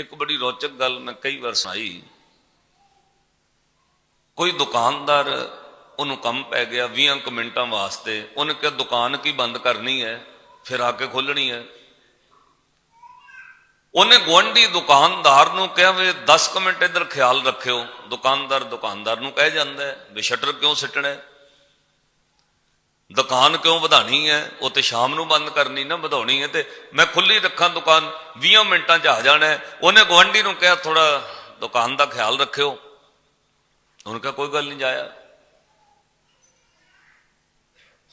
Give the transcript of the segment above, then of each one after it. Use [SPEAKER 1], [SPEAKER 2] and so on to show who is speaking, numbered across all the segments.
[SPEAKER 1] ਇੱਕ ਬੜੀ ਰੌਚਕ ਗੱਲ ਮੈਂ ਕਈ ਵਾਰ ਸੁਣਾਈ। ਕੋਈ ਦੁਕਾਨਦਾਰ ਉਹਨੂੰ ਕੰਮ ਪੈ ਗਿਆ 20 ਕੁ ਮਿੰਟਾਂ ਵਾਸਤੇ, ਉਹਨੇ ਕਿਹਾ, ਦੁਕਾਨ ਕੀ ਬੰਦ ਕਰਨੀ ਹੈ? ਫਿਰ ਆ ਕੇ ਖੋਲਣੀ ਹੈ। ਉਹਨੇ ਗੁਆਂਢੀ ਦੁਕਾਨਦਾਰ ਨੂੰ ਕਿਹਾ, ਵੀ 10 ਕੁ ਮਿੰਟ ਇੱਧਰ ਖਿਆਲ ਰੱਖਿਓ। ਦੁਕਾਨਦਾਰ ਦੁਕਾਨਦਾਰ ਨੂੰ ਕਹਿ ਜਾਂਦਾ ਹੈ, ਵੀ ਸ਼ਟਰ ਕਿਉਂ ਸਿੱਟਣਾ ਹੈ? ਦੁਕਾਨ ਕਿਉਂ ਵਧਾਣੀ ਹੈ? ਉਹ ਤੇ ਸ਼ਾਮ ਨੂੰ ਬੰਦ ਕਰਨੀ ਨਾ, ਵਧਾਉਣੀ ਹੈ ਤੇ ਮੈਂ ਖੁੱਲੀ ਰੱਖਾਂ ਦੁਕਾਨ 20 ਮਿੰਟਾਂ 'ਚ ਆ ਜਾਣਾ ਉਹਨੇ ਗੁਆਂਢੀ ਨੂੰ ਕਿਹਾ ਥੋੜਾ ਦੁਕਾਨ ਦਾ ਖਿਆਲ ਰੱਖਿਓ। ਉਹਨੇ ਕਿਹਾ, ਕੋਈ ਗੱਲ ਨਹੀਂ, ਜਾਇਆ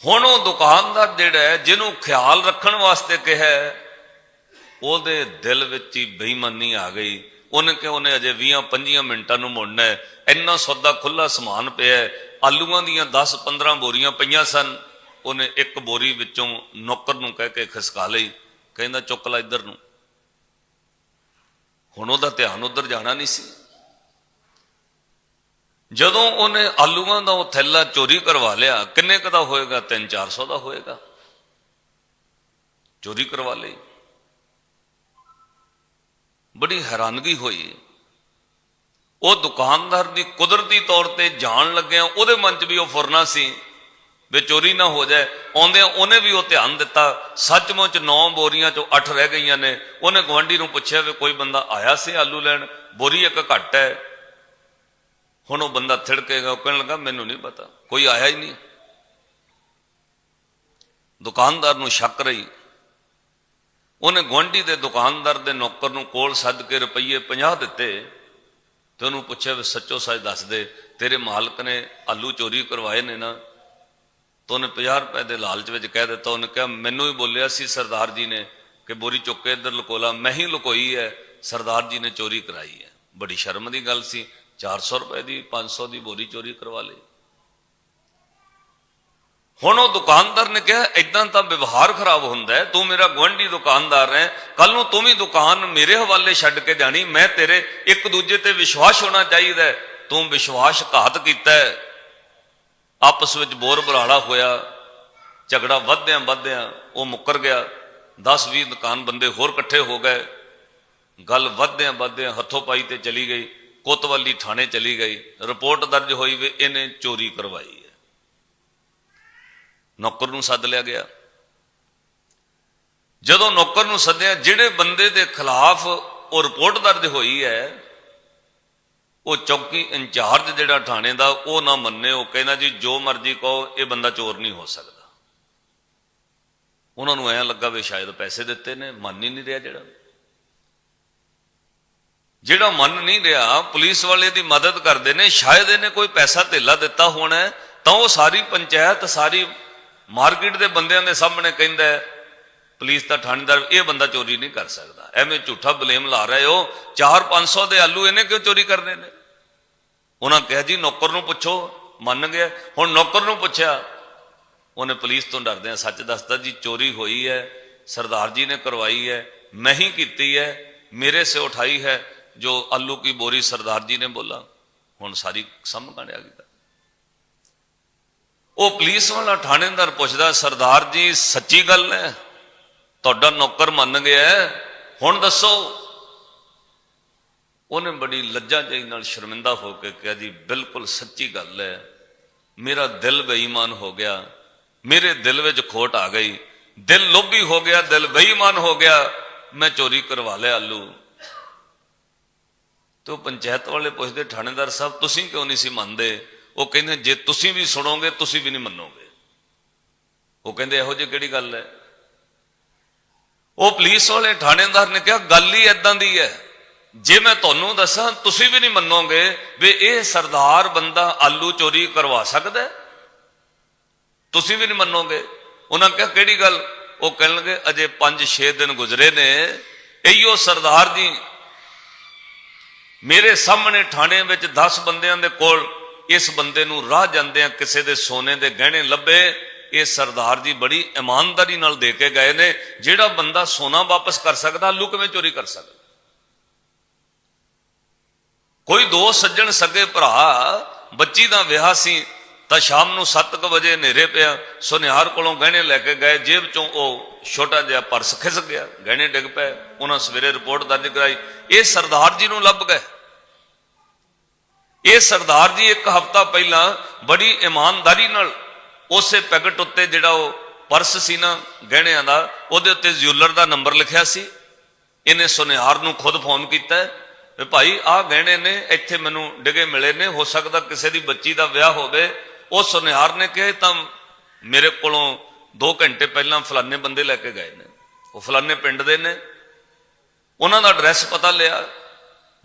[SPEAKER 1] ਹੁਣ ਉਹ ਦੁਕਾਨਦਾਰ ਜਿਹੜਾ ਹੈ, ਜਿਹਨੂੰ ਖਿਆਲ ਰੱਖਣ ਵਾਸਤੇ ਕਿਹਾ ਉਹਦੇ ਦਿਲ ਵਿੱਚ ਹੀ ਬੇਈਮਾਨੀ ਆ ਗਈ। ਉਹਨੇ ਕਿ ਉਹਨੇ ਅਜੇ 20 25 ਮਿੰਟਾਂ ਨੂੰ ਮੁੜਨਾ ਹੈ। ਇੰਨਾ ਸੌਦਾ ਖੁੱਲਾ ਸਮਾਨ ਪਿਆ ਆਲੂਆਂ ਦੀਆਂ 10 15 ਬੋਰੀਆਂ ਪਈਆਂ ਸਨ। ਉਹਨੇ ਇੱਕ ਬੋਰੀ ਵਿੱਚੋਂ ਨੌਕਰ ਨੂੰ ਕਹਿ ਕੇ ਖਿਸਕਾ ਲਈ, ਕਹਿੰਦਾ, ਚੁੱਕ ਲੈ ਇੱਧਰ ਨੂੰ। ਹੁਣ ਉਹਦਾ ਧਿਆਨ ਉੱਧਰ ਜਾਣਾ ਨਹੀਂ ਸੀ। ਜਦੋਂ ਉਹਨੇ ਆਲੂਆਂ ਦਾ ਉਹ ਥੈਲਾ ਚੋਰੀ ਕਰਵਾ ਲਿਆ, ਕਿੰਨੇ ਕੁ ਦਾ ਹੋਏਗਾ? 3-400 ਦਾ ਹੋਏਗਾ। ਚੋਰੀ ਕਰਵਾ ਲਈ। ਬੜੀ ਹੈਰਾਨਗੀ ਹੋਈ। ਉਹ ਦੁਕਾਨਦਾਰ ਦੀ ਕੁਦਰਤੀ ਤੌਰ ਤੇ ਜਾਣ ਲੱਗਿਆ ਉਹਦੇ ਮਨ 'ਚ ਵੀ ਉਹ ਫੁਰਨਾ ਸੀ। ਵੀ ਚੋਰੀ ਨਾ ਹੋ ਜਾਏ। ਆਉਂਦਿਆਂ ਉਹਨੇ ਵੀ ਉਹ ਧਿਆਨ ਦਿੱਤਾ। ਸੱਚਮੁੱਚ 9 ਬੋਰੀਆਂ ਚੋਂ 8 ਰਹਿ ਗਈਆਂ ਨੇ। ਉਹਨੇ ਗਵੰਡੀ ਨੂੰ ਪੁੱਛਿਆ ਵੀ ਕੋਈ ਬੰਦਾ ਆਇਆ ਸੀ ਆਲੂ ਲੈਣ? ਬੋਰੀ ਇੱਕ ਘੱਟ ਹੈ। ਹੁਣ ਉਹ ਬੰਦਾ ਥਿੜਕੇਗਾ ਉਹ ਕਹਿਣ ਲੱਗਾ, ਮੈਨੂੰ ਨਹੀਂ ਪਤਾ। ਕੋਈ ਆਇਆ ਹੀ ਨਹੀਂ। ਦੁਕਾਨਦਾਰ ਨੂੰ ਸ਼ੱਕ ਰਹੀ। ਉਹਨੇ ਗੁਆਂਢੀ ਦੇ ਦੁਕਾਨਦਾਰ ਦੇ ਨੌਕਰ ਨੂੰ ਕੋਲ ਸੱਦ ਕੇ ਰੁਪਈਏ 50 ਦਿੱਤੇ। ਤੇ ਉਹਨੂੰ ਪੁੱਛਿਆ ਵੀ ਸੱਚੋ ਸੱਚ ਦੱਸ ਦੇ, ਤੇਰੇ ਮਾਲਕ ਨੇ ਆਲੂ ਚੋਰੀ ਕਰਵਾਏ ਨੇ ਨਾ। ਤਾਂ ਉਹਨੇ 50 ਰੁਪਏ ਦੇ ਲਾਲਚ ਵਿੱਚ ਕਹਿ ਦਿੱਤਾ, ਉਹਨੇ ਕਿਹਾ, ਮੈਨੂੰ ਹੀ ਬੋਲਿਆ ਸੀ ਸਰਦਾਰ ਜੀ ਨੇ ਕਿ ਬੋਰੀ ਚੁੱਕ ਕੇ ਇੱਧਰ ਲੁਕੋਲਾ। ਮੈਂ ਹੀ ਲੁਕੋਈ ਹੈ, ਸਰਦਾਰ ਜੀ ਨੇ ਚੋਰੀ ਕਰਾਈ ਹੈ। ਬੜੀ ਸ਼ਰਮ ਦੀ ਗੱਲ ਸੀ। 400 ਰੁਪਏ ਦੀ 500 ਦੀ ਬੋਰੀ ਚੋਰੀ ਕਰਵਾ ਲਈ। ਹੁਣ ਉਹ ਦੁਕਾਨਦਾਰ ਨੇ ਕਿਹਾ ਇਦਾਂ ਤਾਂ ਵਿਵਹਾਰ ਖਰਾਬ ਹੁੰਦਾ ਤੂੰ ਮੇਰਾ ਗੁਆਂਢੀ ਦੁਕਾਨਦਾਰ ਹੈ। ਕੱਲ ਨੂੰ ਤੂੰ ਵੀ ਦੁਕਾਨ ਮੇਰੇ ਹਵਾਲੇ ਛੱਡ ਕੇ ਜਾਣੀ। ਮੈਂ ਤੇਰੇ ਇੱਕ ਦੂਜੇ ਤੇ ਵਿਸ਼ਵਾਸ ਹੋਣਾ ਚਾਹੀਦਾ ਤੂੰ ਵਿਸ਼ਵਾਸ ਘਾਤ ਕੀਤਾ ਹੈ। ਆਪਸ ਵਿੱਚ ਬੋਰ ਬਰਾੜਾ ਹੋਇਆ, ਝਗੜਾ ਵੱਧਦਿਆਂ ਵੱਧਦਿਆਂ ਉਹ ਮੁੱਕਰ ਗਿਆ। 10 20 ਦੁਕਾਨ ਬੰਦੇ ਹੋਰ ਇਕੱਠੇ ਹੋ ਗਏ। ਗੱਲ ਵੱਧਦਿਆਂ ਵੱਧਦਿਆਂ ਹੱਥੋਂ ਪਾਈ ਤੇ ਚਲੀ ਗਈ। ਕੋਤਵਾਲੀ ਥਾਣੇ ਚਲੀ ਗਈ। ਰਿਪੋਰਟ ਦਰਜ ਹੋਈ ਵੀ ਇਹਨੇ ਚੋਰੀ ਕਰਵਾਈ ਹੈ। ਨੌਕਰ ਨੂੰ ਸੱਦ ਲਿਆ ਗਿਆ। ਜਦੋਂ ਨੌਕਰ ਨੂੰ ਸੱਦਿਆ, ਜਿਹੜੇ ਬੰਦੇ ਦੇ ਖਿਲਾਫ ਉਹ ਰਿਪੋਰਟ ਦਰਜ ਹੋਈ ਹੈ ਉਹ ਚੌਕੀ ਇੰਚਾਰਜ ਜਿਹੜਾ ਥਾਣੇ ਦਾ, ਉਹ ਨਾ ਮੰਨੇ, ਉਹ ਕਹਿੰਦਾ ਜੀ, ਜੋ ਮਰਜ਼ੀ ਕਹੋ, ਇਹ ਬੰਦਾ ਚੋਰ ਨਹੀਂ ਹੋ ਸਕਦਾ। ਉਹਨਾਂ ਨੂੰ ਐਂ ਲੱਗਾ ਵੀ ਸ਼ਾਇਦ ਪੈਸੇ ਦਿੱਤੇ ਨੇ, ਮੰਨ ਹੀ ਨਹੀਂ ਰਿਹਾ ਜਿਹੜਾ। ਜਿਹੜਾ ਮੰਨ ਨਹੀਂ ਰਿਹਾ, ਪੁਲਿਸ ਵਾਲੇ ਦੀ ਮਦਦ ਕਰਦੇ ਨੇ, ਸ਼ਾਇਦ ਇਹਨੇ ਕੋਈ ਪੈਸਾ ਧੇਲਾ ਦਿੱਤਾ ਹੋਣਾ ਤਾਂ ਉਹ ਸਾਰੀ ਪੰਚਾਇਤ, ਸਾਰੀ ਮਾਰਕੀਟ ਦੇ ਬੰਦਿਆਂ ਦੇ ਸਾਹਮਣੇ ਕਹਿੰਦਾ ਪੁਲਿਸ ਦਾ ਥਾਣੇਦਾਰ, ਇਹ ਬੰਦਾ ਚੋਰੀ ਨਹੀਂ ਕਰ ਸਕਦਾ। ਐਵੇਂ ਝੂਠਾ ਬਲੇਮ ਲਾ ਰਹੇ ਹੋ। 4-500 ਦੇ ਆਲੂ ਇਹਨੇ ਕਿਉਂ ਚੋਰੀ ਕਰਨੇ ਨੇ? ਉਹਨਾਂ ਕਿਹਾ ਜੀ, ਨੌਕਰ ਨੂੰ ਪੁੱਛੋ। ਮੰਨ ਗਿਆ। ਹੁਣ ਨੌਕਰ ਨੂੰ ਪੁੱਛਿਆ, ਉਹਨੇ ਪੁਲਿਸ ਤੋਂ ਡਰਦਿਆਂ ਸੱਚ ਦੱਸਦਾ ਜੀ, ਚੋਰੀ ਹੋਈ ਹੈ, ਸਰਦਾਰ ਜੀ ਨੇ ਕਰਵਾਈ ਹੈ, ਮੈਂ ਹੀ ਕੀਤੀ ਹੈ, ਮੇਰੇ ਸੇ ਉਠਾਈ ਹੈ, ਜੋ ਆਲੂ ਕੀ ਬੋਰੀ ਸਰਦਾਰ ਜੀ ਨੇ ਬੋਲਾ। ਹੁਣ ਸਾਰੀ ਸਾਹਮਣੇ ਆ ਗਈ ਉਹ ਪੁਲਿਸ ਵਾਲਾ ਥਾਣੇਦਾਰ ਪੁੱਛਦਾ, ਸਰਦਾਰ ਜੀ, ਸੱਚੀ ਗੱਲ ਹੈ? ਤੁਹਾਡਾ ਨੌਕਰ ਮੰਨ ਗਿਆ ਹੁਣ ਦੱਸੋ। ਉਹਨੇ ਬੜੀ ਲੱਜਾ ਜਿਹੀ ਨਾਲ ਸ਼ਰਮਿੰਦਾ ਹੋ ਕੇ ਕਿਹਾ, ਜੀ, ਬਿਲਕੁਲ ਸੱਚੀ ਗੱਲ ਹੈ। ਮੇਰਾ ਦਿਲ ਬੇਈਮਾਨ ਹੋ ਗਿਆ। ਮੇਰੇ ਦਿਲ ਵਿੱਚ ਖੋਟ ਆ ਗਈ। ਦਿਲ ਲੋਭੀ ਹੋ ਗਿਆ, ਦਿਲ ਬੇਈਮਾਨ ਹੋ ਗਿਆ। ਮੈਂ ਚੋਰੀ ਕਰਵਾ ਲਿਆ ਆਲੂ। ਤੇ ਉਹ ਪੰਚਾਇਤ ਵਾਲੇ ਪੁੱਛਦੇ ਥਾਣੇਦਾਰ ਸਾਹਿਬ, ਤੁਸੀਂ ਕਿਉਂ ਨਹੀਂ ਸੀ ਮੰਨਦੇ? ਉਹ ਕਹਿੰਦੇ, ਜੇ ਤੁਸੀਂ ਵੀ ਸੁਣੋਗੇ, ਤੁਸੀਂ ਵੀ ਨਹੀਂ ਮੰਨੋਗੇ। ਉਹ ਕਹਿੰਦੇ, ਇਹੋ ਜਿਹੀ ਕਿਹੜੀ ਗੱਲ ਹੈ? ਉਹ ਪੁਲਿਸ ਵਾਲੇ ਥਾਣੇਦਾਰ ਨੇ ਕਿਹਾ, ਗੱਲ ਹੀ ਐਦਾਂ ਦੀ ਹੈ। ਜੇ ਮੈਂ ਤੁਹਾਨੂੰ ਦੱਸਾਂ, ਤੁਸੀਂ ਵੀ ਨਹੀਂ ਮੰਨੋਗੇ ਵੀ ਇਹ ਸਰਦਾਰ ਬੰਦਾ ਆਲੂ ਚੋਰੀ ਕਰਵਾ ਸਕਦਾ ਤੁਸੀਂ ਵੀ ਨਹੀਂ ਮੰਨੋਗੇ? ਉਹਨਾਂ ਕਿਹਾ, ਕਿਹੜੀ ਗੱਲ? ਉਹ ਕਹਿਣਗੇ, ਅਜੇ 5-6 ਦਿਨ ਗੁਜ਼ਰੇ ਨੇ ਇਹੋ ਸਰਦਾਰ ਜੀ ਮੇਰੇ ਸਾਹਮਣੇ ਥਾਣੇ ਵਿੱਚ 10 ਬੰਦਿਆਂ ਦੇ ਕੋਲ ਇਸ ਬੰਦੇ ਨੂੰ ਰਾਹ ਜਾਂਦਿਆਂ ਕਿਸੇ ਦੇ ਸੋਨੇ ਦੇ ਗਹਿਣੇ ਲੱਭੇ। ਇਹ ਸਰਦਾਰ ਜੀ ਬੜੀ ਇਮਾਨਦਾਰੀ ਨਾਲ ਦੇ ਕੇ ਗਏ ਨੇ, ਜਿਹੜਾ ਬੰਦਾ ਸੋਨਾ ਵਾਪਸ ਕਰ ਸਕਦਾ, ਆਲੂ ਕਿਵੇਂ ਚੋਰੀ ਕਰ ਸਕਦਾ? ਕੋਈ ਦੋ ਸੱਜਣ ਸਕੇ ਭਰਾ, ਬੱਚੀ ਦਾ ਵਿਆਹ ਸੀ, ਤਾਂ ਸ਼ਾਮ ਨੂੰ 7:00 ਵਜੇ ਹਨੇਰੇ ਪਿਆ, ਸੁਨਿਹਾਰ ਕੋਲੋਂ ਗਹਿਣੇ ਲੈ ਕੇ ਗਏ, ਜੇਬ ਚੋਂ ਉਹ ਛੋਟਾ ਜਿਹਾ ਪਰਸ ਖਿਸਕ ਗਿਆ, ਗਹਿਣੇ ਡਿੱਗ ਪਏ, ਉਹਨਾਂ ਸਵੇਰੇ ਰਿਪੋਰਟ ਦਰਜ ਕਰਾਈ। ਇਹ ਸਰਦਾਰ ਜੀ ਨੂੰ ਲੱਭ ਗਏ। ਇਹ ਸਰਦਾਰ ਜੀ ਇੱਕ ਹਫ਼ਤਾ ਪਹਿਲਾਂ ਬੜੀ ਇਮਾਨਦਾਰੀ ਨਾਲ ਉਸੇ ਪੈਕਟ ਉੱਤੇ ਜਿਹੜਾ ਉਹ ਪਰਸ ਸੀ ਨਾ, ਗਹਿਣਿਆਂ ਦਾ, ਉਹਦੇ ਉੱਤੇ ਜਿਊਲਰ ਦਾ ਨੰਬਰ ਲਿਖਿਆ ਸੀ। ਇਹਨੇ ਸੁਨਿਆਰ ਨੂੰ ਖੁਦ ਫੋਨ ਕੀਤਾ। ਵੀ ਭਾਈ, ਆਹ ਗਹਿਣੇ ਨੇ, ਇੱਥੇ ਮੈਨੂੰ ਡਿਗੇ ਮਿਲੇ ਨੇ, ਹੋ ਸਕਦਾ ਕਿਸੇ ਦੀ ਬੱਚੀ ਦਾ ਵਿਆਹ ਹੋਵੇ। ਉਹ ਸੁਨਿਹਾਰ ਨੇ ਕਿਹਾ ਤਾਂ ਮੇਰੇ ਕੋਲੋਂ 2 ਘੰਟੇ ਪਹਿਲਾਂ ਫਲਾਣੇ ਬੰਦੇ ਲੈ ਕੇ ਗਏ ਨੇ। ਉਹ ਫਲਾਣੇ ਪਿੰਡ ਦੇ ਨੇ। ਉਹਨਾਂ ਦਾ ਐਡਰੈਸ ਪਤਾ ਲਿਆ।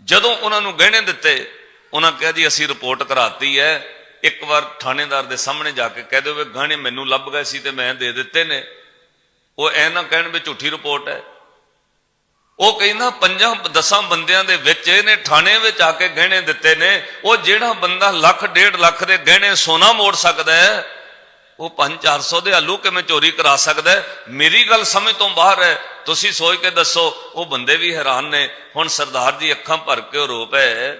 [SPEAKER 1] ਜਦੋਂ ਉਹਨਾਂ ਨੂੰ ਗਹਿਣੇ ਦਿੱਤੇ, ਉਹਨਾਂ ਕਿਹਾ, ਜੀ, ਅਸੀਂ ਰਿਪੋਰਟ ਕਰਾਤੀ ਹੈ। ਇੱਕ ਵਾਰ ਥਾਣੇਦਾਰ ਦੇ ਸਾਹਮਣੇ ਜਾ ਕੇ ਕਹਿ ਦਿਓ ਵੀ ਗਹਿਣੇ ਮੈਨੂੰ ਲੱਭ ਗਏ ਸੀ ਤੇ ਮੈਂ ਦੇ ਦਿੱਤੇ ਨੇ। ਉਹ ਐ ਨਾ ਕਹਿਣ ਵੀ ਝੂਠੀ ਰਿਪੋਰਟ ਹੈ। ਉਹ ਕਹਿੰਦਾ ਪੰਜਾਂ ਦਸਾਂ ਬੰਦਿਆਂ ਦੇ ਵਿੱਚ ਇਹਨੇ ਥਾਣੇ ਵਿੱਚ ਆ ਕੇ ਗਹਿਣੇ ਦਿੱਤੇ ਨੇ। ਉਹ ਜਿਹੜਾ ਬੰਦਾ ਲੱਖ, ਡੇਢ ਲੱਖ ਦੇ ਗਹਿਣੇ ਸੋਨਾ ਮੋੜ ਸਕਦਾ ਹੈ, ਉਹ 5-400 ਦੇ ਆਲੂ ਕਿਵੇਂ ਚੋਰੀ ਕਰਾ ਸਕਦਾ ਮੇਰੀ ਗੱਲ ਸਮਝ ਤੋਂ ਬਾਹਰ ਹੈ। ਤੁਸੀਂ ਸੋਚ ਕੇ ਦੱਸੋ, ਉਹ ਬੰਦੇ ਵੀ ਹੈਰਾਨ ਨੇ। ਹੁਣ ਸਰਦਾਰ ਜੀ ਅੱਖਾਂ ਭਰ ਕੇ ਉਹ ਰੋ ਪਏ।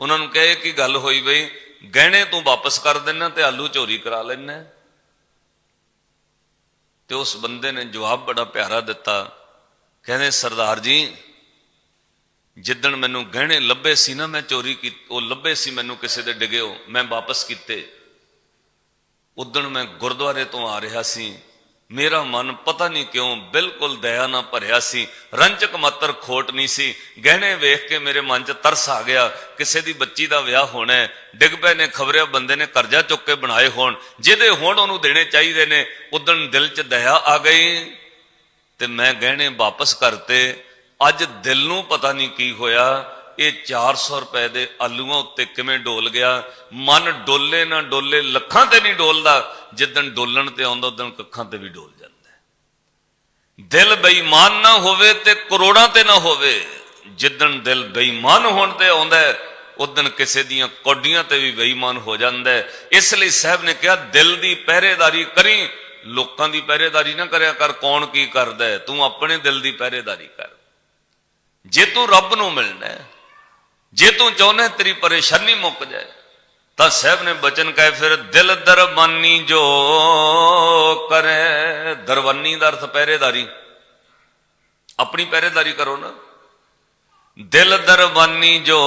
[SPEAKER 1] ਉਹਨਾਂ ਨੂੰ ਕਹੇ ਕਿ ਗੱਲ ਹੋਈ ਬਈ? ਗਹਿਣੇ ਤੂੰ ਵਾਪਸ ਕਰ ਦੇਣਾ ਤੇ ਆਲੂ ਚੋਰੀ ਕਰਾ ਲੈਣਾ ਤੇ ਉਸ ਬੰਦੇ ਨੇ ਜਵਾਬ ਬੜਾ ਪਿਆਰਾ ਦਿੱਤਾ। ਕਹਿੰਦੇ, ਸਰਦਾਰ ਜੀ, ਜਿੱਦਣ ਮੈਨੂੰ ਗਹਿਣੇ ਲੱਭੇ ਸੀ ਨਾ, ਮੈਂ ਚੋਰੀ ਕੀ, ਉਹ ਲੱਭੇ ਸੀ ਮੈਨੂੰ ਕਿਸੇ ਦੇ ਡਿਗਿਓ, ਮੈਂ ਵਾਪਸ ਕੀਤੇ। ਉਦਣ ਮੈਂ ਗੁਰਦੁਆਰੇ ਤੋਂ ਆ ਰਿਹਾ ਸੀ। ਮੇਰਾ ਮਨ ਪਤਾ ਨਹੀਂ ਕਿਉਂ ਬਿਲਕੁਲ ਦਇਆ ਨਾਲ ਭਰਿਆ ਸੀ। ਰੰਜਕ ਮਾਤਰ ਖੋਟ ਨਹੀਂ ਸੀ। ਗਹਿਣੇ ਵੇਖ ਕੇ ਮੇਰੇ ਮਨ 'ਚ ਤਰਸ ਆ ਗਿਆ। ਕਿਸੇ ਦੀ ਬੱਚੀ ਦਾ ਵਿਆਹ ਹੋਣਾ ਹੈ। ਡਿੱਗ ਪਏ ਨੇ ਖਬਰਿਆ ਬੰਦੇ ਨੇ ਕਰਜ਼ਾ ਚੁੱਕ ਕੇ ਬਣਾਏ ਹੋਣ। ਜਿਹਦੇ ਹੋਣ ਉਹਨੂੰ ਦੇਣੇ ਚਾਹੀਦੇ ਨੇ। ਉਦਣ ਦਿਲ 'ਚ ਦਇਆ ਆ ਗਈ। ਤੇ ਮੈਂ ਗਹਿਣੇ ਵਾਪਸ ਕਰਤੇ। ਅੱਜ ਦਿਲ ਨੂੰ ਪਤਾ ਨਹੀਂ ਕੀ ਹੋਇਆ। ਇਹ 400 ਰੁਪਏ ਦੇ ਆਲੂਆਂ ਉੱਤੇ ਕਿਵੇਂ ਡੋਲ ਗਿਆ। ਮਨ ਡੋਲੇ ਨਾ ਡੋਲੇ ਲੱਖਾਂ ਤੇ ਨਹੀਂ ਡੋਲਦਾ। ਜਿੱਦਣ ਡੋਲਣ ਤੇ ਆਉਂਦਾ ਉਦੋਂ ਕੱਖਾਂ ਤੇ ਵੀ ਡੋਲ ਜਾਂਦਾ ਦਿਲ ਬੇਈਮਾਨ ਨਾ ਹੋਵੇ ਤੇ ਕਰੋੜਾਂ ਤੇ ਨਾ ਹੋਵੇ। ਜਿੱਦਣ ਦਿਲ ਬੇਈਮਾਨ ਹੋਣ ਤੇ ਆਉਂਦਾ ਹੈ, ਕਿਸੇ ਦੀਆਂ ਕੋਡੀਆਂ ਤੇ ਵੀ ਬੇਈਮਾਨ ਹੋ ਜਾਂਦਾ ਇਸ ਲਈ ਸਾਹਿਬ ਨੇ ਕਿਹਾ ਦਿਲ ਦੀ ਪਹਿਰੇਦਾਰੀ ਕਰੀ ਲੋਕਾਂ ਦੀ ਪਹਿਰੇਦਾਰੀ ਨਾ ਕਰਿਆ ਕਰ ਕੌਣ ਕੀ ਕਰਦਾ ਹੈ, ਤੂੰ ਆਪਣੇ ਦਿਲ ਦੀ ਪਹਿਰੇਦਾਰੀ ਕਰ। ਜੇ ਤੂੰ ਰੱਬ ਨੂੰ ਮਿਲਣਾ ਹੈ ਜੇ ਤੂੰ ਚਾਹੁੰਦਾ ਤੇਰੀ ਪਰੇਸ਼ਾਨੀ ਮੁੱਕ ਜਾਏ ਤਾਂ ਸਾਹਿਬ ਨੇ ਬਚਨ ਕਹੇ ਫਿਰ ਦਿਲ ਦਰਬਾਨੀ ਜੋ ਕਰੇ। ਦਰਬਾਨੀ ਦਾ ਅਰਥ ਪਹਿਰੇਦਾਰੀ। ਆਪਣੀ ਪਹਿਰੇਦਾਰੀ ਕਰੋ ਨਾ। ਦਿਲ ਦਰਬਾਨੀ ਜੋ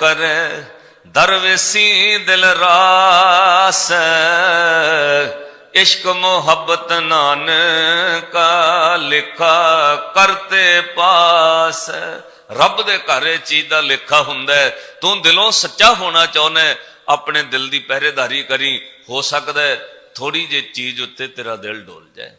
[SPEAKER 1] ਕਰੇ ਦਰਵੇਸੀ ਦਿਲ ਰਾਸ ਇਸ਼ਕ ਮੁਹੱਬਤ ਨਾਨਕਾ ਲਿਖਾ ਕਰਤੇ ਪਾਸ। ਰੱਬ ਦੇ ਘਰ ਇਹ ਚੀਜ਼ ਦਾ ਲੇਖਾ ਹੁੰਦਾ ਤੂੰ ਦਿਲੋਂ ਸੱਚਾ ਹੋਣਾ ਚਾਹੁੰਦਾ ਆਪਣੇ ਦਿਲ ਦੀ ਪਹਿਰੇਦਾਰੀ ਕਰੀ, ਹੋ ਸਕਦਾ ਥੋੜੀ ਜਿਹੀ ਚੀਜ਼ ਉੱਤੇ ਤੇਰਾ ਦਿਲ ਡੋਲ ਜਾਏ।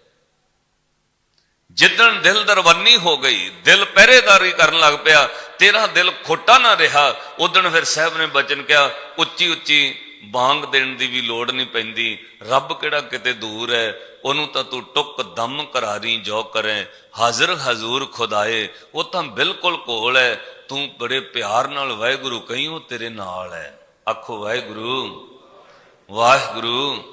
[SPEAKER 1] ਜਿੱਦਣ ਦਿਲ ਦਰਵੰਨੀ ਹੋ ਗਈ, ਦਿਲ ਪਹਿਰੇਦਾਰੀ ਕਰਨ ਲੱਗ ਪਿਆ, ਤੇਰਾ ਦਿਲ ਖੋਟਾ ਨਾ ਰਿਹਾ ਉਦਣ ਫਿਰ ਸਾਹਿਬ ਨੇ ਬਚਨ ਕਿਹਾ ਉੱਚੀ ਉੱਚੀ ਬਾਂਗ ਦੇਣ ਦੀ ਵੀ ਲੋੜ ਨਹੀਂ ਪੈਂਦੀ। ਰੱਬ ਕਿਹੜਾ ਕਿਤੇ ਦੂਰ ਹੈ, ਉਹਨੂੰ ਤਾਂ ਤੂੰ ਟੁੱਕ ਦਮ ਕਰਾਰੀ ਜੋ ਕਰੇ। ਹਾਜ਼ਰ ਹਜ਼ੂਰ ਖੁਦਾਏ, ਉਹ ਤਾਂ ਬਿਲਕੁਲ ਕੋਲ ਹੈ। ਤੂੰ ਬੜੇ ਪਿਆਰ ਨਾਲ ਵਾਹਿਗੁਰੂ ਕਹੀਂ ਉਹ ਤੇਰੇ ਨਾਲ ਹੈ। ਆਖੋ ਵਾਹਿਗੁਰੂ ਵਾਹਿਗੁਰੂ।